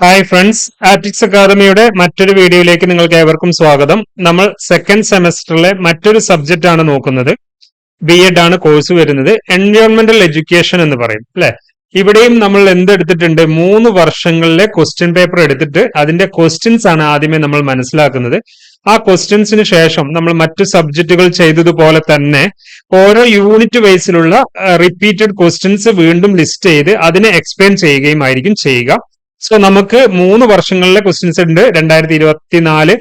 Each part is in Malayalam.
ഹായ് ഫ്രണ്ട്സ് ആറ്റിക്സ് അക്കാദമിയുടെ മറ്റൊരു വീഡിയോയിലേക്ക് നിങ്ങൾക്ക് ഏവർക്കും സ്വാഗതം. നമ്മൾ സെക്കൻഡ് സെമസ്റ്ററിലെ മറ്റൊരു സബ്ജക്റ്റ് ആണ് നോക്കുന്നത്. ബി എഡ് ആണ് കോഴ്സ് വരുന്നത്. എൻവയോൺമെന്റൽ എഡ്യൂക്കേഷൻ എന്ന് പറയും അല്ലെ? ഇവിടെയും നമ്മൾ എന്തെടുത്തിട്ടുണ്ട്? മൂന്ന് വർഷങ്ങളിലെ ക്വസ്റ്റ്യൻ പേപ്പർ എടുത്തിട്ട് അതിന്റെ ക്വസ്റ്റ്യൻസ് ആണ് ആദ്യമേ നമ്മൾ മനസ്സിലാക്കുന്നത്. ആ ക്വസ്റ്റ്യൻസിന് ശേഷം നമ്മൾ മറ്റു സബ്ജക്റ്റുകൾ ചെയ്തതുപോലെ തന്നെ ഓരോ യൂണിറ്റ് വൈസിലുള്ള റിപ്പീറ്റഡ് ക്വസ്റ്റ്യൻസ് വീണ്ടും ലിസ്റ്റ് ചെയ്ത് അതിനെ എക്സ്പ്ലെയിൻ ചെയ്യുകയും ആയിരിക്കും ചെയ്യുക. സോ നമുക്ക് മൂന്ന് വർഷങ്ങളിലെ ക്വസ്റ്റ്യൻസ് ഉണ്ട്. രണ്ടായിരത്തി ഇരുപത്തിനാല്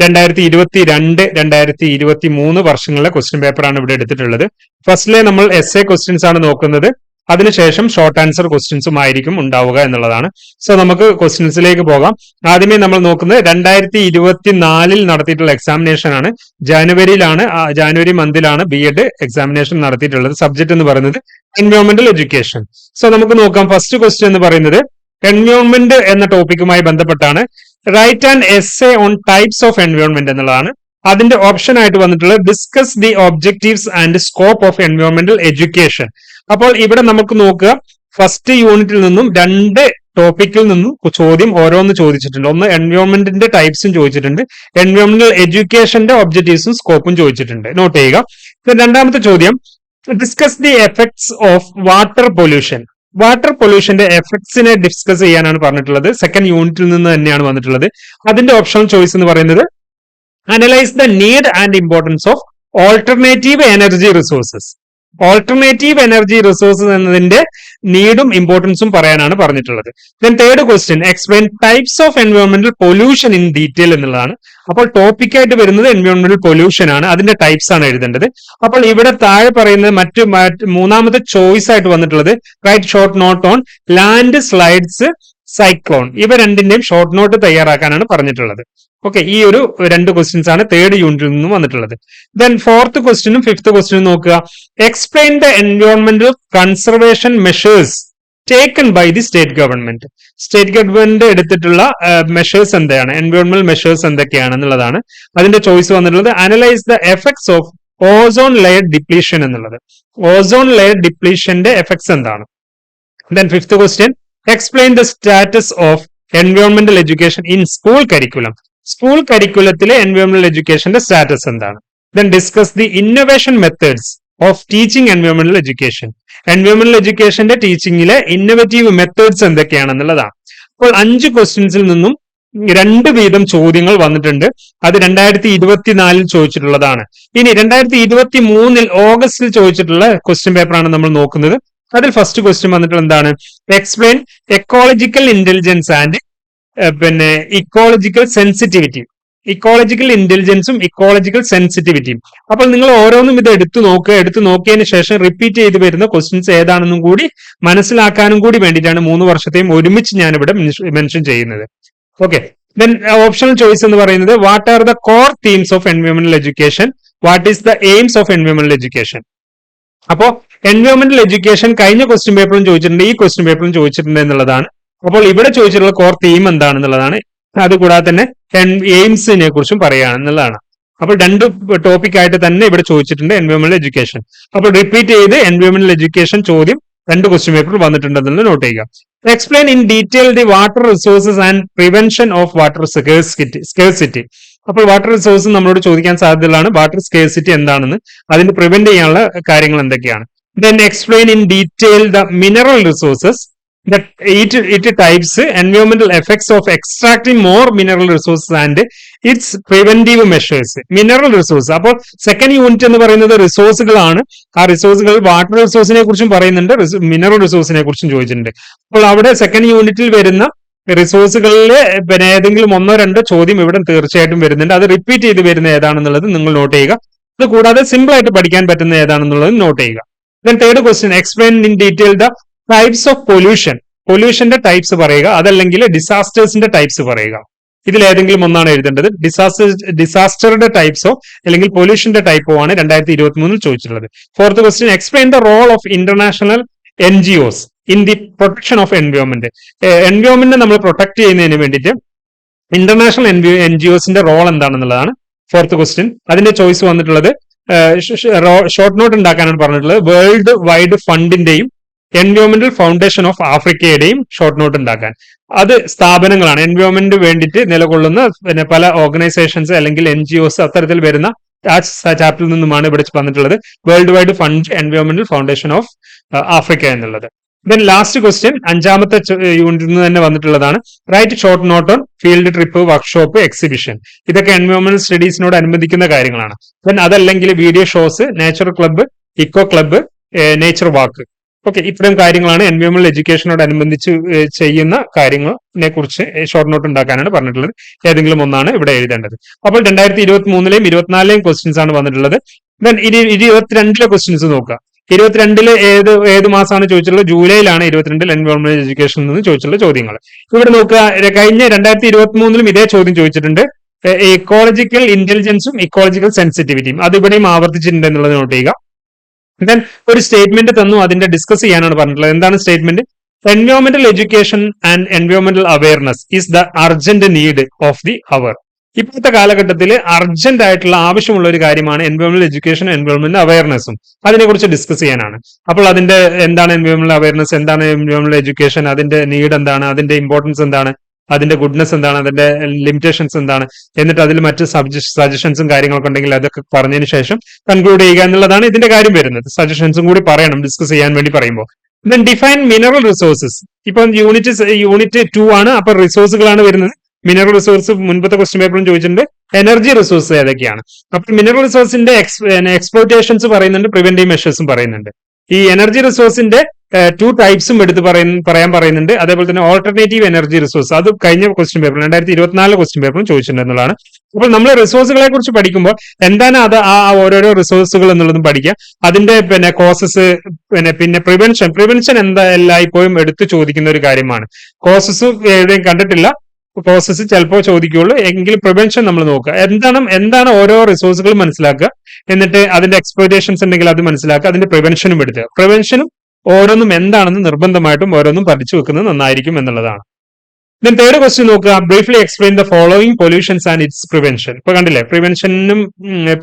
രണ്ടായിരത്തി ഇരുപത്തി രണ്ട് രണ്ടായിരത്തി ഇരുപത്തി മൂന്ന് വർഷങ്ങളിലെ ക്വസ്റ്റ്യൻ പേപ്പറാണ് ഇവിടെ എടുത്തിട്ടുള്ളത്. ഫസ്റ്റിലെ നമ്മൾ എസ് എ ക്വസ്റ്റ്യൻസ് ആണ് നോക്കുന്നത്. അതിനുശേഷം ഷോർട്ട് ആൻസർ ക്വസ്റ്റ്യൻസും ആയിരിക്കും ഉണ്ടാവുക എന്നുള്ളതാണ്. സോ നമുക്ക് ക്വസ്റ്റ്യൻസിലേക്ക് പോകാം. ആദ്യമേ നമ്മൾ നോക്കുന്നത് രണ്ടായിരത്തി ഇരുപത്തിനാലിൽ നടത്തിയിട്ടുള്ള എക്സാമിനേഷൻ ആണ്. ജാനുവരിയിലാണ് ജാനുവരി മന്തിലാണ് ബി എഡ് എക്സാമിനേഷൻ നടത്തിയിട്ടുള്ളത്. സബ്ജക്ട് എന്ന് പറയുന്നത് എൻവയോൺമെന്റൽ എഡ്യൂക്കേഷൻ സോ നമുക്ക് നോക്കാം. ഫസ്റ്റ് ക്വസ്റ്റ്യൻ എന്ന് പറയുന്നത് എൻവയോൺമെന്റ് എന്ന ടോപ്പിക്കുമായി ബന്ധപ്പെട്ടാണ്. Write and S A on types of environment എന്നുള്ളതാണ്. അതിന്റെ ഓപ്ഷൻ ആയിട്ട് വന്നിട്ടുള്ളത് discuss the objectives and scope of എൻവയോൺമെന്റൽ education അപ്പോൾ ഇവിടെ നമുക്ക് നോക്കുക. ഫസ്റ്റ് യൂണിറ്റിൽ നിന്നും രണ്ട് ടോപ്പിക്കിൽ നിന്നും ചോദ്യം ഓരോന്ന് ചോദിച്ചിട്ടുണ്ട്. ഒന്ന് എൻവയോൺമെന്റിന്റെ ടൈപ്സും ചോദിച്ചിട്ടുണ്ട്. എൻവയോൺമെന്റൽ എഡ്യൂക്കേഷന്റെ ഒബ്ജക്റ്റീവ്സും സ്കോപ്പും ചോദിച്ചിട്ടുണ്ട്. നോട്ട് ചെയ്യുക. രണ്ടാമത്തെ ചോദ്യം. Discuss the effects of water pollution water പൊല്യൂഷന്റെ എഫക്ട്സിനെ ഡിസ്കസ് ചെയ്യാനാണ് പറഞ്ഞിട്ടുള്ളത്. സെക്കൻഡ് യൂണിറ്റിൽ നിന്ന് തന്നെയാണ് വന്നിട്ടുള്ളത്. അതിന്റെ ഓപ്ഷണൽ ചോയ്സ് എന്ന് പറയുന്നത് analyse the need and importance of alternative energy resources alternative energy resources എന്നതിന്റെ നീഡും ഇമ്പോർട്ടൻസും പറയാനാണ് പറഞ്ഞിട്ടുള്ളത്. Then third question explain types of എൻവയോൺമെന്റൽ pollution in detail എന്നുള്ളതാണ്. അപ്പോൾ ടോപ്പിക് ആയിട്ട് വരുന്നത് എൻവയോൺമെന്റൽ പൊല്യൂഷൻ ആണ്. അതിന്റെ ടൈപ്സ് ആണ് എഴുതേണ്ടത്. അപ്പോൾ ഇവിടെ താഴെ പറയുന്നത് മറ്റു മൂന്നാമത്തെ ചോയ്സ് ആയിട്ട് വന്നിട്ടുള്ളത് write short note on landslides cyclone ഇവ രണ്ടിന്റെയും ഷോർട്ട് നോട്ട് തയ്യാറാക്കാനാണ് പറഞ്ഞിട്ടുള്ളത്. ഓക്കെ ഈ ഒരു രണ്ട് ക്വസ്റ്റ്യൻസ് ആണ് തേർഡ് യൂണിറ്റിൽ നിന്നും വന്നിട്ടുള്ളത്. ദെൻ ഫോർത്ത് ക്വസ്റ്റ്യനും ഫിഫ്ത് ക്വസ്റ്റ്യനും നോക്കുക. Explain the എൻവയോൺമെന്റൽ conservation measures taken by the state government state government എടുത്തിട്ടുള്ള മെഷേഴ്സ് എന്താണ് എൻവയോൺമെന്റൽ മെഷേഴ്സ് എന്തൊക്കെയാണ് എന്നുള്ളതാണ് അതിന്റെ ചോയ്സ് വന്നിട്ടുള്ളത് analyse the effects of ozone layer depletion എന്നുള്ളത്. ഓസോൺ ലെയർ ഡിപ്ലീഷന്റെ എഫക്ട്സ് എന്താണ്? Then fifth question explain the status of എൻവയോൺമെന്റൽ education in school curriculum school കരിക്കുലത്തിലെ എൻവയോൺമെന്റൽ എഡ്യൂക്കേഷന്റെ status എന്താണ്? Then discuss the innovation methods of teaching എൻവയോൺമെന്റൽ എഡ്യൂക്കേഷൻ എൻവയോൺമെന്റൽ എഡ്യൂക്കേഷന്റെ ടീച്ചിങ്ങിലെ ഇന്നോവേറ്റീവ് മെത്തേഡ്സ് എന്തൊക്കെയാണെന്നുള്ളതാണ്. അപ്പോൾ അഞ്ച് ക്വസ്റ്റ്യൻസിൽ നിന്നും രണ്ട് വീതം ചോദ്യങ്ങൾ വന്നിട്ടുണ്ട്. അത് രണ്ടായിരത്തി ഇരുപത്തിനാലിൽ ചോദിച്ചിട്ടുള്ളതാണ്. ഇനി രണ്ടായിരത്തി ഇരുപത്തി മൂന്നിൽ ഓഗസ്റ്റിൽ ചോദിച്ചിട്ടുള്ള ക്വസ്റ്റ്യൻ പേപ്പറാണ് നമ്മൾ നോക്കുന്നത്. അതിൽ ഫസ്റ്റ് ക്വസ്റ്റ്യൻ വന്നിട്ടുള്ള എന്താണ്? എക്സ്പ്ലെയിൻ എക്കോളജിക്കൽ ഇന്റലിജൻസ് ആൻഡ് പിന്നെ ഇക്കോളജിക്കൽ സെൻസിറ്റിവിറ്റി ഇക്കോളജിക്കൽ ഇന്റലിജൻസും ഇക്കോളജിക്കൽ സെൻസിറ്റിവിറ്റിയും അപ്പോൾ നിങ്ങൾ ഓരോന്നും ഇത് എടുത്തു നോക്കുക. എടുത്തു നോക്കിയതിന് ശേഷം റിപ്പീറ്റ് ചെയ്ത് വരുന്ന ക്വസ്റ്റ്യൻസ് ഏതാണെന്നും കൂടി മനസ്സിലാക്കാനും കൂടി വേണ്ടിയിട്ടാണ് മൂന്ന് വർഷത്തെയും ഒരുമിച്ച് ഞാൻ ഇവിടെ മെൻഷൻ ചെയ്യുന്നത്. ഓക്കെ ദെൻ ഓപ്ഷണൽ ചോയ്സ് എന്ന് പറയുന്നത് what are the core themes of എൻവയോൺമെന്റൽ education what is the aims of എൻവയോൺമെന്റൽ എഡ്യൂക്കേഷൻ അപ്പോ എൻവയോൺമെന്റൽ എഡ്യൂക്കേഷൻ കഴിഞ്ഞ ക്വസ്റ്റ്യൻ പേപ്പറും ചോദിച്ചിട്ടുണ്ട്. ഈ ക്വസ്റ്റ്യൻ പേപ്പറും ചോദിച്ചിട്ടുണ്ട് എന്നുള്ളതാണ് അപ്പോൾ ഇവിടെ ചോദിച്ചിട്ടുള്ള കോർ തീം എന്താണെന്നുള്ളതാണ്. അതുകൂടാതെ തന്നെ എയിംസിനെ കുറിച്ചും പറയുകയാണെന്നുള്ളതാണ് അപ്പോൾ രണ്ട് ടോപ്പിക് ആയിട്ട് തന്നെ ഇവിടെ ചോദിച്ചിട്ടുണ്ട് എൻവയോൺമെന്റൽ എഡ്യൂക്കേഷൻ അപ്പോൾ റിപ്പീറ്റ് ചെയ്ത് എൻവയോൺമെന്റൽ എഡ്യൂക്കേഷൻ ചോദ്യം രണ്ട് ക്വസ്റ്റ്യൻ പേപ്പർ വന്നിട്ടുണ്ടെന്നുള്ളത് നോട്ട് ചെയ്യുക. Explain in detail the water resources and prevention of water scarcity അപ്പോൾ വാട്ടർ റിസോഴ്സ് നമ്മളോട് ചോദിക്കാൻ സാധ്യതയുള്ളതാണ്. വാട്ടർ സ്കേഴ്സിറ്റി എന്താണെന്ന് അതിന് പ്രിവെന്റ് ചെയ്യാനുള്ള കാര്യങ്ങൾ എന്തൊക്കെയാണ്. Then explain in detail the mineral resources that it, it types environmental effects of extracting more mineral resources and its preventive measures. Mineral resource അപ്പോൾ സെക്കൻഡ് യൂണിറ്റ് എന്ന് പറയുന്നത് റിസോഴ്സുകളാണ് ആ റിസോഴ്സുകൾ വാട്ടർ റിസോഴ്സിനെ കുറിച്ചും പറയുന്നുണ്ട്. മിനറൽ റിസോഴ്സിനെ കുറിച്ചും ചോദിച്ചിട്ടുണ്ട്. അപ്പോൾ അവിടെ സെക്കൻഡ് യൂണിറ്റിൽ വരുന്ന റിസോഴ്സുകളിൽ പിന്നെ ഏതെങ്കിലും ഒന്നോ രണ്ടോ ചോദ്യം ഇവിടെ തീർച്ചയായിട്ടും വരുന്നുണ്ട്. അത് റിപ്പീറ്റ് ചെയ്ത് വരുന്ന ഏതാണെന്നുള്ളത് നിങ്ങൾ നോട്ട് ചെയ്യുക. അത് കൂടാതെ സിമ്പിൾ ആയിട്ട് പഠിക്കാൻ പറ്റുന്ന ഏതാണെന്നുള്ളത് നോട്ട് ചെയ്യുക. Then third question explain in detail the types of pollution പൊല്യൂഷന്റെ types പറയുക അതല്ലെങ്കിൽ ഡിസാസ്റ്റേഴ്സിന്റെ ടൈപ്സ് പറയുക. ഇതിൽ ഏതെങ്കിലും ഒന്നാണ് എഴുതേണ്ടത്. ഡിസാസ്റ്റർ ഡിസാസ്റ്ററുടെ ടൈപ്സോ അല്ലെങ്കിൽ പൊല്യൂഷന്റെ ടൈപ്പോ ആണ് രണ്ടായിരത്തി ഇരുപത്തി മൂന്നിൽ ചോദിച്ചിട്ടുള്ളത് fourth question explain the role of international N G Os in the protection of environment environment നമ്മൾ പ്രൊട്ടക്ട് ചെയ്യുന്നതിന് വേണ്ടിയിട്ട് ഇന്റർനാഷണൽ എൻ ജി ഒസിന്റെ റോൾ എന്താണെന്നുള്ളതാണ് ഫോർത്ത് ക്വസ്റ്റ്യൻ അതിന്റെ ചോയ്സ് വന്നിട്ടുള്ളത് ഷോർട്ട് നോട്ട് ഉണ്ടാക്കാനാണ് പറഞ്ഞിട്ടുള്ളത്. വേൾഡ് വൈഡ് ഫണ്ടിന്റെയും എൻവയോൺമെന്റൽ ഫൗണ്ടേഷൻ ഓഫ് ആഫ്രിക്കയുടെയും ഷോർട്ട് നോട്ട് ഉണ്ടാക്കാൻ. അത് സ്ഥാപനങ്ങളാണ്. എൻവയോൺമെന്റ് വേണ്ടിയിട്ട് നിലകൊള്ളുന്ന പിന്നെ പല ഓർഗനൈസേഷൻസ് അല്ലെങ്കിൽ എൻ ജി ഒസ് അത്തരത്തിൽ വരുന്ന ചാപ്റ്ററിൽ നിന്നുമാണ് ഇവിടെ വന്നിട്ടുള്ളത്. വേൾഡ് വൈഡ് ഫണ്ട് എൻവയോൺമെന്റൽ ഫൗണ്ടേഷൻ ഓഫ് ആഫ്രിക്ക എന്നുള്ളത്. ദെൻ ലാസ്റ്റ് ക്വസ്റ്റ്യൻ അഞ്ചാമത്തെ യൂണിറ്റിൽ നിന്ന് തന്നെ വന്നിട്ടുള്ളതാണ്. Write short note on field trip workshop exhibition ഇതൊക്കെ എൻവയോൺമെന്റൽ സ്റ്റഡീസിനോട് അനുബന്ധിക്കുന്ന കാര്യങ്ങളാണ്. ദെൻ അതല്ലെങ്കിൽ video shows nature club eco club nature walk okay ഇത്രയും കാര്യങ്ങളാണ് എൻവയോൺമെന്റൽ എഡ്യൂക്കേഷനോട് അനുബന്ധിച്ച് ചെയ്യുന്ന കാര്യങ്ങളെ കുറിച്ച് ഷോർട്ട് നോട്ട് ഉണ്ടാക്കാനാണ് പറഞ്ഞിട്ടുള്ളത്. ഏതെങ്കിലും ഒന്നാണ് ഇവിടെ എഴുതേണ്ടത്. അപ്പോൾ രണ്ടായിരത്തി ഇരുപത്തി മൂന്നിലെയും ഇരുപത്തിനാലിലെയും ക്വസ്റ്റ്യൻസ് ആണ് വന്നിട്ടുള്ളത്. ദെൻ ഇരുപത്തിരണ്ടിലെ ക്വസ്റ്റ്യൻസ് നോക്കുക. ഇരുപത്തിരണ്ടിൽ ഏത് ഏത് മാസമാണ് ചോദിച്ചിട്ടുള്ളത്? ജൂലൈയിലാണ് ഇരുപത്തിരണ്ടിൽ എൻവയോൺമെന്റ് എഡ്യൂക്കേഷൻ നിന്ന് ചോദിച്ചിട്ടുള്ള ചോദ്യങ്ങൾ. ഇവിടെ നോക്കുക കഴിഞ്ഞ രണ്ടായിരത്തി ഇരുപത്തി മൂന്നിലും ഇതേ ചോദ്യം ചോദിച്ചിട്ടുണ്ട്. ഇക്കോളജിക്കൽ ഇന്റലിജൻസും ഇക്കോളജിക്കൽ സെൻസിറ്റിവിറ്റിയും അത് ഇവിടെയും ആവർത്തിച്ചിട്ടുണ്ട് എന്നുള്ളത് നോട്ട് ചെയ്യുക. ദെൻ ഒരു സ്റ്റേറ്റ്മെന്റ് തന്നു അതിന്റെ ഡിസ്കസ് ചെയ്യാനാണ് പറഞ്ഞിട്ടുള്ളത്. എന്താണ് statement എൻവയോൺമെന്റൽ education and എൻവയോൺമെന്റൽ awareness is the urgent need of the അവർ ഇപ്പോഴത്തെ കാലഘട്ടത്തിൽ അർജന്റ് ആയിട്ടുള്ള ആവശ്യമുള്ള ഒരു കാര്യമാണ് എൻവയോൺമെന്റൽ എഡ്യൂക്കേഷൻ എൻവയോൺമെന്റ് അവയർനെസ്സും അതിനെക്കുറിച്ച് ഡിസ്കസ് ചെയ്യാനാണ്. അപ്പോൾ അതിന്റെ എന്താണ് എൻവയോൺമെന്റൽ അവയർനെസ് എന്താണ് എൻവയോൺമെന്റൽ എഡ്യൂക്കേഷൻ അതിന്റെ നീഡ് എന്താണ് അതിന്റെ ഇമ്പോർട്ടൻസ് എന്താണ്? അതിന്റെ ഗുഡ്നെസ് എന്താണ് അതിന്റെ ലിമിറ്റേഷൻസ് എന്താണ് എന്നിട്ട് അതിൽ മറ്റ് സജഷൻസും കാര്യങ്ങളൊക്കെ ഉണ്ടെങ്കിൽ അതൊക്കെ പറഞ്ഞതിന് ശേഷം കൺക്ലൂഡ് ചെയ്യുക എന്നുള്ളതാണ് ഇതിന്റെ കാര്യം വരുന്നത്. സജഷൻസും കൂടി പറയണം ഡിസ്കസ് ചെയ്യാൻ വേണ്ടി പറയുമ്പോൾ. ദെൻ ഡിഫൈൻ മിനറൽ റിസോഴ്സസ് ഇപ്പം യൂണിറ്റ് യൂണിറ്റ് ടു ആണ് അപ്പൊ റിസോഴ്സുകളാണ് വരുന്നത്. മിനറൽ റിസോഴ്സ് മുൻപത്തെ ക്വസ്റ്റ്യൻ പേപ്പറും ചോദിച്ചിട്ടുണ്ട്. എനർജി റിസോഴ്സ് ഏതൊക്കെയാണ്? അപ്പൊ മിനറൽ റിസോഴ്സിന്റെ എക്സ്പ്ലോറ്റേഷൻസ് പറയുന്നുണ്ട് പ്രിവെന്റീവ് മെഷേഴ്സും പറയുന്നുണ്ട്. ഈ എനർജി റിസോഴ്സിന്റെ ടു ടൈപ്സും എടുത്ത് പറയുന്ന പറയാൻ പറയുന്നുണ്ട്. അതേപോലെ തന്നെ ഓൾട്ടർനേറ്റീവ് എനർജി റിസോഴ്സ് അത് കഴിഞ്ഞ ക്വസ്റ്റ്യൻ പേപ്പർ രണ്ടായിരത്തി ഇരുപത്തിനാല് ക്വസ്റ്റ്യൻ പേപ്പറും ചോദിച്ചിട്ടുണ്ട് എന്നുള്ളതാണ് അപ്പോൾ നമ്മൾ റിസോഴ്സുകളെ കുറിച്ച് പഠിക്കുമ്പോൾ എന്താണ് അത് ആ ഓരോരോ റിസോഴ്സുകൾ എന്നുള്ളതും പഠിക്കുക അതിന്റെ പിന്നെ കോസസ് പിന്നെ പിന്നെ പ്രിവെൻഷൻ പ്രിവെൻഷൻ എന്താ എല്ലായ്പ്പോഴും എടുത്തു ചോദിക്കുന്ന ഒരു കാര്യമാണ്. കോസസ് എവിടെയും കണ്ടിട്ടില്ല. പ്രോസസ്സ് ചിലപ്പോൾ ചോദിക്കുകയുള്ളൂ. എങ്കിൽ പ്രിവെൻഷൻ നമ്മൾ നോക്കുക. എന്താണ് എന്താണ് ഓരോ റിസോഴ്സുകളും മനസ്സിലാക്കുക? എന്നിട്ട് അതിന്റെ എക്സ്പ്ലോയിറ്റേഷൻസ് ഉണ്ടെങ്കിൽ അത് മനസ്സിലാക്കുക. അതിന്റെ പ്രിവെൻഷനും എടുക്കുക പ്രിവെൻഷനും ഓരോന്നും എന്താണെന്ന് നിർബന്ധമായിട്ടും ഓരോന്നും പഠിച്ചു വെക്കുന്നത് നന്നായിരിക്കും എന്നുള്ളതാണ്. ദെൻ തേർഡ് ക്വസ്റ്റ്യൻ നോക്കുക. Briefly explain the following pollutions and it's prevention ഇപ്പൊ കണ്ടില്ലേ? പ്രിവെൻഷനും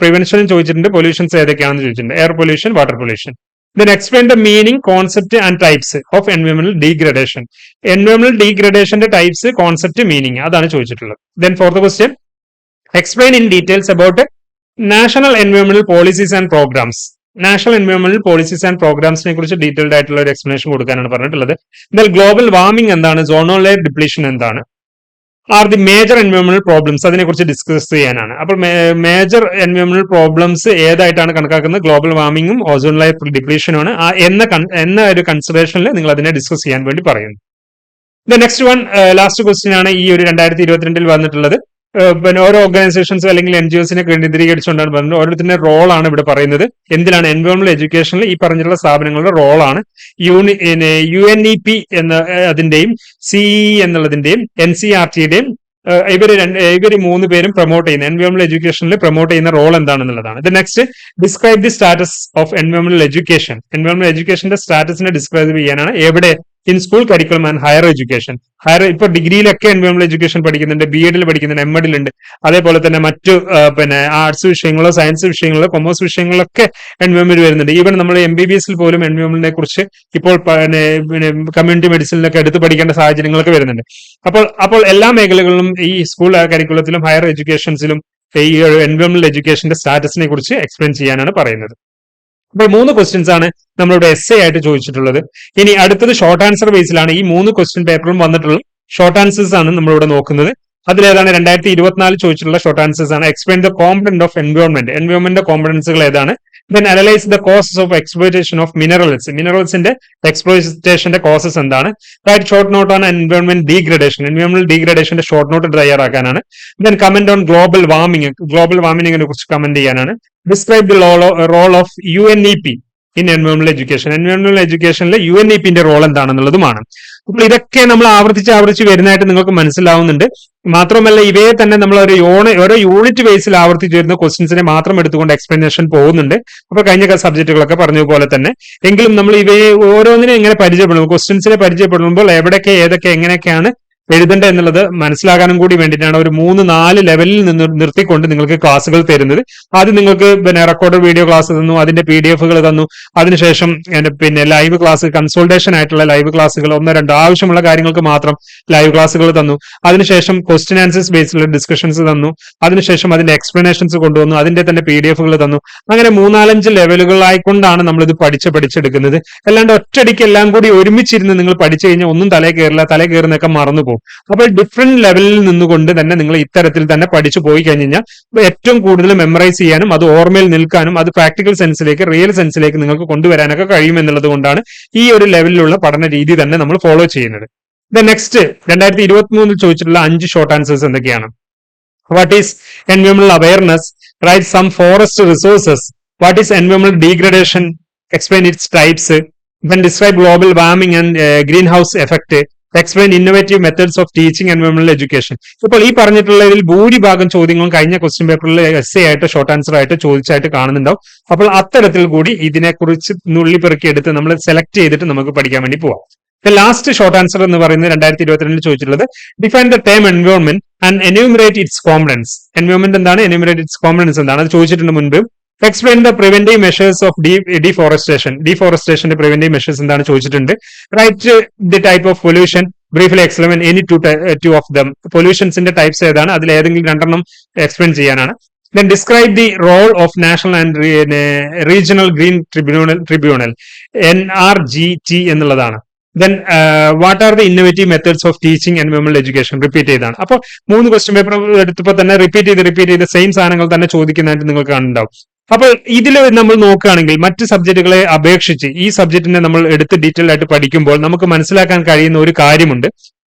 പ്രിവെൻഷനും ചോദിച്ചിട്ടുണ്ട്. പൊല്യൂഷൻസ് ഏതൊക്കെയാണെന്ന് ചോദിച്ചിട്ടുണ്ട്. Air pollution water pollution then explain the meaning concept and types of എൻവയോൺമെന്റൽ degradation എൻവയോൺമെന്റൽ ഡീഗ്രഡേഷന്റെ types concept meaning അതാണ് ചോദിച്ചിട്ടുള്ളത്. Then for the question explain in details about national എൻവയോൺമെന്റൽ policies and programmes national എൻവയോൺമെന്റൽ policies and പ്രോഗ്രാംസിനെ കുറിച്ച് ഡീറ്റെയിൽഡ് ആയിട്ടുള്ള ഒരു എക്സ്പ്ലനേഷൻ കൊടുക്കാനാണ് പറഞ്ഞിട്ടുള്ളത്. എന്നാൽ ഗ്ലോബൽ വാർമിംഗ് എന്താണ്? സോണോലെയർ ഡിപ്ലീഷൻ എന്താണ്? ആർ ദി മേജർ എൻവയോൺമെന്റൽ പ്രോബ്ലംസ് അതിനെക്കുറിച്ച് ഡിസ്കസ് ചെയ്യാനാണ്. അപ്പോൾ മേജർ എൻവയോൺമെന്റൽ പ്രോബ്ലംസ് ഏതായിട്ടാണ് കണക്കാക്കുന്നത്? ഗ്ലോബൽ വാർമിംഗും ഓസോൺ ലെയർ ഡിപ്ലീഷനും ആണ്. ആ എന്ന എന്ന ഒരു കൺസിഡറേഷനിൽ നിങ്ങൾ അതിനെ ഡിസ്കസ് ചെയ്യാൻ വേണ്ടി പറയുന്നു. The next one last question ആണ് ഈ ഒരു രണ്ടായിരത്തി ഇരുപത്തിരണ്ടിൽ വന്നിട്ടുള്ളത്. പിന്നെ ഓരോ ഓർഗനൈസേഷൻസ് അല്ലെങ്കിൽ എൻ ജി ഒസിനെ കേന്ദ്രീകരിച്ചുകൊണ്ടാണ് പറഞ്ഞത്. ഓരോരുത്തരുടെ റോളാണ് ഇവിടെ പറയുന്നത്. എന്തിനാണ് എൻവയോൺമെന്റ് എഡ്യൂക്കേഷനിൽ ഈ പറഞ്ഞിട്ടുള്ള സ്ഥാപനങ്ങളുടെ റോളാണ് യൂണി യു എൻ ഇ പി എന്ന അതിന്റെയും സിഇ എന്നുള്ളതിന്റെയും എൻ സി ആർ ടിയുടെയും ഇവർ രണ്ട് ഇവർ മൂന്ന് പേരും പ്രൊമോട്ട് ചെയ്യുന്ന എൻവയോൺമെന്റ് എഡ്യൂക്കേഷനിൽ പ്രൊമോട്ട് ചെയ്യുന്ന റോൾ എന്താണെന്നുള്ളതാണ്. ഇത് next describe the status of എൻവയോൺമെന്റൽ education environment എഡ്യൂക്കേഷന്റെ സ്റ്റാറ്റസിനെ ഡിസ്ക്രൈബ് ചെയ്യാനാണ് എവിടെ in school curriculum and higher education higher ഇപ്പൊ ഡിഗ്രിയിലൊക്കെ എൻവയോൺമെന്റ് എഡ്യൂക്കേഷൻ പഠിക്കുന്നുണ്ട് ബി എഡിൽ പഠിക്കുന്നുണ്ട് എം എഡിലുണ്ട് അതേപോലെ തന്നെ മറ്റു പിന്നെ ആർട്സ് വിഷയങ്ങളോ സയൻസ് വിഷയങ്ങളോ കൊമേഴ്സ് വിഷയങ്ങളൊക്കെ എൻവയോൺമെന്റ് വരുന്നുണ്ട്. ഈവൻ നമ്മൾ എം ബി ബി എസിൽ പോലും എൻവയോൺമെന്റിനെ കുറിച്ച് ഇപ്പോൾ പിന്നെ കമ്മ്യൂണിറ്റി മെഡിസിനിലൊക്കെ എടുത്ത് പഠിക്കേണ്ട സാഹചര്യങ്ങളൊക്കെ വരുന്നുണ്ട്. അപ്പോൾ അപ്പോൾ എല്ലാ മേഖലകളിലും ഈ സ്കൂൾ കരിക്കുലത്തിലും ഹയർ എഡ്യൂക്കേഷൻസിലും ഈ എൻവയോൺമെന്റൽ എഡ്യൂക്കേഷന്റെ സ്റ്റാറ്റസിനെ കുറിച്ച് എക്സ്പ്ലെയിൻ ചെയ്യാനാണ് പറയുന്നത്. അപ്പോൾ മൂന്ന് ക്വസ്റ്റ്യൻസ് ആണ് നമ്മളിവിടെ എസ് എ ആയിട്ട് ചോദിച്ചിട്ടുള്ളത്. ഇനി അടുത്തത് ഷോർട്ട് ആൻസർ ബേസിലാണ് ഈ മൂന്ന് ക്വസ്റ്റ്യൻ പേപ്പറും വന്നിട്ടുള്ള ഷോർട്ട് ആൻസേഴ്സ് ആണ് നമ്മളിവിടെ നോക്കുന്നത്. അതിലേതാണ് രണ്ടായിരത്തി ഇരുപത്തിനാല് ചോദിച്ചിട്ടുള്ള ഷോർട്ട് ആൻസേഴ്സ് ആണ്. Explain the component of environment environment കോമ്പണൻസുകൾ ഏതാണ്? Then analyse the causes of exploitation of minerals മിനറൽസിന്റെ എക്സ്പ്ലോയിറ്റേഷന്റെ causes എന്താണ്? Right short note on environment degradation environment ഡീഗ്രഡേഷന്റെ short note തയ്യാറാക്കാനാണ് then comment on global warming global വാർമിംഗിനെ കുറിച്ച് കമന്റ് ചെയ്യാനാണ്. Describe the role of U N E P in എൻവയോൺമെന്റൽ education എൻവയോൺമെന്റൽ എഡ്യൂക്കേഷനിൽ U N E പിന്റെ റോൾ എന്താണെന്നുള്ളതുമാണ്. അപ്പോൾ ഇതൊക്കെ നമ്മൾ ആവർത്തിച്ച് ആവർത്തിച്ച് വരുന്നതായിട്ട് നിങ്ങൾക്ക് മനസ്സിലാവുന്നുണ്ട്. മാത്രമല്ല ഇവയെ തന്നെ നമ്മൾ ഒരു യോണ ഓരോ യൂണിറ്റ് ബേസിൽ ആവർത്തിച്ച് വരുന്ന ക്വസ്റ്റ്യൻസിനെ മാത്രം എടുത്തുകൊണ്ട് എക്സ്പ്ലനേഷൻ പോകുന്നുണ്ട്. അപ്പൊ കഴിഞ്ഞ സബ്ജക്റ്റുകളൊക്കെ പറഞ്ഞതുപോലെ പോലെ തന്നെ. എങ്കിലും നമ്മൾ ഇവയെ ഓരോന്നിനെ എങ്ങനെ പരിചയപ്പെടുന്നു. ക്വസ്റ്റ്യൻസിനെ പരിചയപ്പെടുമ്പോൾ എവിടെയൊക്കെ ഏതൊക്കെ എങ്ങനെയൊക്കെയാണ് എഴുതേണ്ടത് എന്നുള്ളത് മനസ്സിലാകാനും കൂടി വേണ്ടിയിട്ടാണ് ഒരു മൂന്ന് നാല് ലെവലിൽ നിന്ന് നിർത്തിക്കൊണ്ട് നിങ്ങൾക്ക് ക്ലാസ്സുകൾ തരുന്നത്. ആദ്യം നിങ്ങൾക്ക് പിന്നെ റെക്കോർഡ് വീഡിയോ ക്ലാസ് തന്നു അതിന്റെ പി ഡി എഫുകൾ തന്നു. അതിനുശേഷം പിന്നെ ലൈവ് ക്ലാസ് കൺസൾട്ടേഷൻ ആയിട്ടുള്ള ലൈവ് ക്ലാസ്സുകൾ ഒന്നോ രണ്ടോ ആവശ്യമുള്ള കാര്യങ്ങൾക്ക് മാത്രം ലൈവ് ക്ലാസ്സുകൾ തന്നു. അതിനുശേഷം ക്വസ്റ്റ്യൻ ആൻസേഴ്സ് ബേസിലുള്ള ഡിസ്കഷൻസ് തന്നു. അതിനുശേഷം അതിന്റെ എക്സ്പ്ലനേഷൻസ് കൊണ്ടുവന്നു. അതിന്റെ തന്നെ പി ഡി എഫുകൾ തന്നു. അങ്ങനെ മൂന്നാലഞ്ച് ലെവലുകളായിക്കൊണ്ടാണ് നമ്മൾ ഇത് പഠിച്ച് പഠിച്ചെടുക്കുന്നത്. അല്ലാണ്ട് ഒറ്റയടിക്ക് എല്ലാം കൂടി ഒരുമിച്ചിരുന്ന് നിങ്ങൾ പഠിച്ചു കഴിഞ്ഞാൽ ഒന്നും തലേ കയറില്ല. തലേ കയറുന്നൊക്കെ മറന്നു അപ്പോൾ ഡിഫറെന്റ് ലെവലിൽ നിന്നുകൊണ്ട് തന്നെ നിങ്ങൾ ഇത്തരത്തിൽ തന്നെ പഠിച്ചു പോയി കഴിഞ്ഞ് കഴിഞ്ഞാൽ ഏറ്റവും കൂടുതൽ മെമ്മറൈസ് ചെയ്യാനും അത് ഓർമ്മയിൽ നിൽക്കാനും അത് പ്രാക്ടിക്കൽ സെൻസിലേക്ക് റിയൽ സെൻസിലേക്ക് നിങ്ങൾക്ക് കൊണ്ടുവരാനൊക്കെ കഴിയും എന്നുള്ളത് കൊണ്ടാണ് ഈ ഒരു ലെവലിലുള്ള പഠന രീതി തന്നെ നമ്മൾ ഫോളോ ചെയ്യുന്നത്. ദ നെക്സ്റ്റ് രണ്ടായിരത്തി ഇരുപത്തി മൂന്നിൽ ചോദിച്ചിട്ടുള്ള അഞ്ച് ഷോർട്ട് ആൻസേഴ്സ് എന്തൊക്കെയാണ്? What is എൻവയോൺമെന്റൽ awareness right some forest resources what is എൻവയോൺമെന്റൽ degradation explain its types describe global warming and green house effect. Explain innovative methods of teaching എൻവയോൺമെന്റൽ എഡ്യൂക്കേഷൻ ഇപ്പോൾ ഈ പറഞ്ഞിട്ടുള്ളതിൽ ഭൂരിഭാഗം ചോദ്യങ്ങളും കഴിഞ്ഞ ക്വസ്റ്റ്യൻ പേപ്പറിൽ എസ് എ ആയിട്ട് ഷോർട്ട് ആൻസർ ആയിട്ട് ചോദിച്ചായിട്ട് കാണുന്നുണ്ടാവും. അപ്പോൾ അത്തരത്തിൽ കൂടി ഇതിനെക്കുറിച്ച് നുള്ളിപ്പെറുക്കി എടുത്ത് നമ്മൾ സെലക്ട് ചെയ്തിട്ട് നമുക്ക് പഠിക്കാൻ വേണ്ടി പോവാം. ലാസ്റ്റ് ഷോർട്ട് ആൻസർ എന്ന് പറയുന്നത് രണ്ടായിരത്തി ഇരുപത്തിരണ്ടിൽ ചോദിച്ചിട്ടുള്ളത് define the term environment and enumerate its components environment എന്താണ്? എന്യൂമറേറ്റ് ഇറ്റ്സ് കോമ്പണൻസ് എന്താണ്? അത് ചോദിച്ചിട്ടുണ്ട് മുൻപ്. Explain the preventive measures of D deforestation ഡിഫോറസ്റ്റേഷന്റെ preventive measures എന്താണ് ചോദിച്ചിട്ടുണ്ട്? Write the type of pollution briefly explain any two two of them പൊല്യൂഷൻസിന്റെ types ഏതാണ്? അതിൽ ഏതെങ്കിലും രണ്ടെണ്ണം എക്സ്പ്ലെയിൻ ചെയ്യാനാണ്. Then describe the role of national and regional green tribunal tribunal N R G T എന്നുള്ളതാണ്. Then what are the innovative methods of teaching എൻവയോൺമെന്റൽ education repeat ചെയ്താണ്. അപ്പോൾ മൂന്ന് ക്വസ്റ്റ്യൻ പേപ്പർ എടുത്തപ്പോൾ തന്നെ റിപ്പീറ്റ് ചെയ്ത് റിപ്പീറ്റ് ചെയ്ത് സെയിം സാധനങ്ങൾ തന്നെ ചോദിക്കുന്നതായിട്ട് നിങ്ങൾക്ക് കാണുന്നുണ്ടാവും. അപ്പോൾ ഇതിൽ നമ്മൾ നോക്കുകയാണെങ്കിൽ മറ്റ് സബ്ജക്റ്റുകളെ അപേക്ഷിച്ച് ഈ സബ്ജക്റ്റിനെ നമ്മൾ എടുത്ത് ഡീറ്റെയിൽ ആയിട്ട് പഠിക്കുമ്പോൾ നമുക്ക് മനസ്സിലാക്കാൻ കഴിയുന്ന ഒരു കാര്യമുണ്ട്.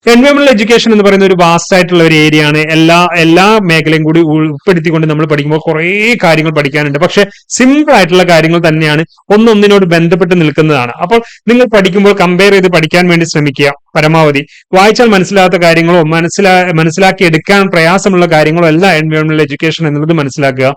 എൻവയോൺമെന്റൽ എഡ്യൂക്കേഷൻ എന്ന് പറയുന്ന ഒരു വാസ്റ്റ് ആയിട്ടുള്ള ഒരു ഏരിയ ആണ്. എല്ലാ എല്ലാ മേഖലയും കൂടി ഉൾപ്പെടുത്തിക്കൊണ്ട് നമ്മൾ പഠിക്കുമ്പോൾ കുറേ കാര്യങ്ങൾ പഠിക്കാനുണ്ട്. പക്ഷെ സിമ്പിൾ ആയിട്ടുള്ള കാര്യങ്ങൾ തന്നെയാണ് ഒന്നൊന്നിനോട് ബന്ധപ്പെട്ട് നിൽക്കുന്നതാണ്. അപ്പോൾ നിങ്ങൾ പഠിക്കുമ്പോൾ കമ്പയർ ചെയ്ത് പഠിക്കാൻ വേണ്ടി ശ്രമിക്കുക. പരമാവധി. വായിച്ചാൽ മനസ്സിലാത്ത കാര്യങ്ങളോ മനസ്സിലാ മനസ്സിലാക്കി എടുക്കാൻ പ്രയാസമുള്ള കാര്യങ്ങളോ അല്ല എൻവയോൺമെന്റൽ എഡ്യൂക്കേഷൻ എന്നുള്ളത് മനസ്സിലാക്കുക.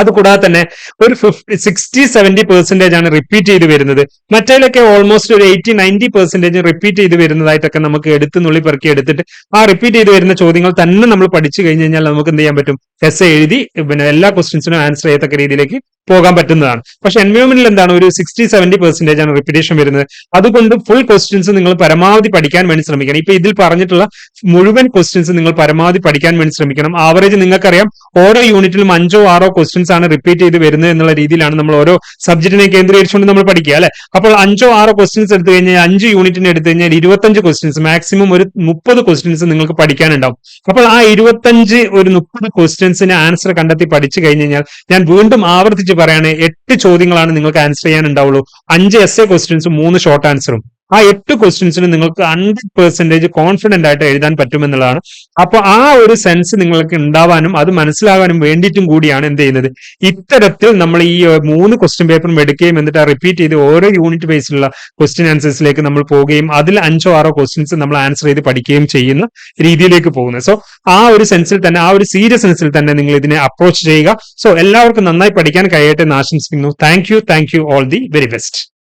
അതുകൂടാതെ തന്നെ ഒരു ഫിഫ്റ്റി സിക്സ്റ്റി സെവന്റി പെർസെന്റേജ് ആണ് റിപ്പീറ്റ് ചെയ്ത് വരുന്നത്. മറ്റേലൊക്കെ ഓൾമോസ്റ്റ് ഒരു എയ്റ്റി നയന്റി പെർസെന്റേജ് റിപ്പീറ്റ് ചെയ്ത് വരുന്നതായിട്ടൊക്കെ നമുക്ക് എടുത്ത് നുള്ളി പെറുക്കി എടുത്തിട്ട് ആ റിപ്പീറ്റ് ചെയ്ത് വരുന്ന ചോദ്യങ്ങൾ തന്നെ നമ്മൾ പഠിച്ചു കഴിഞ്ഞ് കഴിഞ്ഞാൽ നമുക്ക് എന്ത് ചെയ്യാൻ പറ്റും? എസ് എഴുതി പിന്നെ എല്ലാ ക്വസ്റ്റ്യൻസിനും ആൻസർ ചെയ്യത്തക്ക രീതിയിലേക്ക് പോകാൻ പറ്റുന്നതാണ്. പക്ഷെ എൻവയോൺമെന്റിൽ എന്താണ്? ഒരു സിക്സ്റ്റി സെവന്റി പെർസെന്റേജ് ആണ് റിപ്പീറ്റേഷൻ വരുന്നത്. അതുകൊണ്ട് ഫുൾ ക്വസ്റ്റ്യൻസ് നിങ്ങൾ പരമാവധി പഠിക്കാൻ വേണ്ടി ശ്രമിക്കണം. ഇപ്പൊ ഇതിൽ പറഞ്ഞിട്ടുള്ള മുഴുവൻ ക്വസ്റ്റ്യൻസ് നിങ്ങൾ പരമാവധി പഠിക്കാൻ വേണ്ടി ശ്രമിക്കണം. ആവറേജ് നിങ്ങൾക്കറിയാം ഓരോ യൂണിറ്റിലും അഞ്ചോ ആറോ ക്വസ്റ്റ്യൻസ് ആണ് റിപ്പീറ്റ് ചെയ്ത് വരുന്നത് എന്നുള്ള രീതിയിലാണ് നമ്മൾ ഓരോ സബ്ജക്റ്റിനെ കേന്ദ്രീകരിച്ചുകൊണ്ട് നമ്മൾ പഠിക്കുക അല്ലെ? അപ്പോൾ അഞ്ചോ ആറോ ക്വസ്റ്റ്യൻസ് എടുത്തു കഴിഞ്ഞാൽ അഞ്ച് യൂണിറ്റിന് എടുത്തു കഴിഞ്ഞാൽ ഇരുപത്തഞ്ച് ക്വസ്റ്റ്യൻസ് മാക്സിമം ഒരു മുപ്പത് ക്വസ്റ്റ്യൻസ് നിങ്ങൾക്ക് പഠിക്കാനുണ്ടാവും. അപ്പോൾ ആ ഇരുപത്തഞ്ച് ഒരു മുപ്പത് ക്വസ്റ്റ്യൻസിന് ആൻസർ കണ്ടെത്തി പഠിച്ചു കഴിഞ്ഞു കഴിഞ്ഞാൽ ഞാൻ വീണ്ടും ആവർത്തിച്ച് പറയാണ് എട്ട് ചോദ്യങ്ങളാണ് നിങ്ങൾക്ക് ആൻസർ ചെയ്യാൻ ഉണ്ടാവുള്ളൂ അഞ്ച് എസ് എ ക്വസ്റ്റ്യൻസും മൂന്ന് ഷോർട്ട് ആൻസറും ആ എട്ട് ക്വസ്റ്റ്യൻസിന് നിങ്ങൾക്ക് ഹൺഡ്രഡ് പെർസെന്റേജ് കോൺഫിഡന്റ് ആയിട്ട് എഴുതാൻ പറ്റുമെന്നുള്ളതാണ്. അപ്പോൾ ആ ഒരു സെൻസ് നിങ്ങൾക്ക് ഉണ്ടാവാനും അത് മനസ്സിലാകാനും വേണ്ടിയിട്ടും കൂടിയാണ് എന്ത് ചെയ്യുന്നത്? ഇത്തരത്തിൽ നമ്മൾ ഈ മൂന്ന് ക്വസ്റ്റ്യൻ പേപ്പറും എടുക്കുകയും എന്നിട്ട് റിപ്പീറ്റ് ചെയ്ത് ഓരോ യൂണിറ്റ് ബേസിലുള്ള ക്വസ്റ്റ്യൻ ആൻസേഴ്സിലേക്ക് നമ്മൾ പോവുകയും അതിൽ അഞ്ചോ ആറോ ക്വസ്റ്റ്യൻസ് നമ്മൾ ആൻസർ ചെയ്ത് പഠിക്കുകയും ചെയ്യുന്ന രീതിയിലേക്ക് പോകുന്നത്. സോ ആ ഒരു സെൻസിൽ തന്നെ ആ ഒരു സീരിയസ് സെൻസിൽ തന്നെ നിങ്ങൾ ഇതിനെ അപ്രോച്ച് ചെയ്യുക. സോ എല്ലാവർക്കും നന്നായി പഠിക്കാൻ കഴിയട്ടെ എന്ന് ആശംസിക്കുന്നു. Thank you thank you all the very best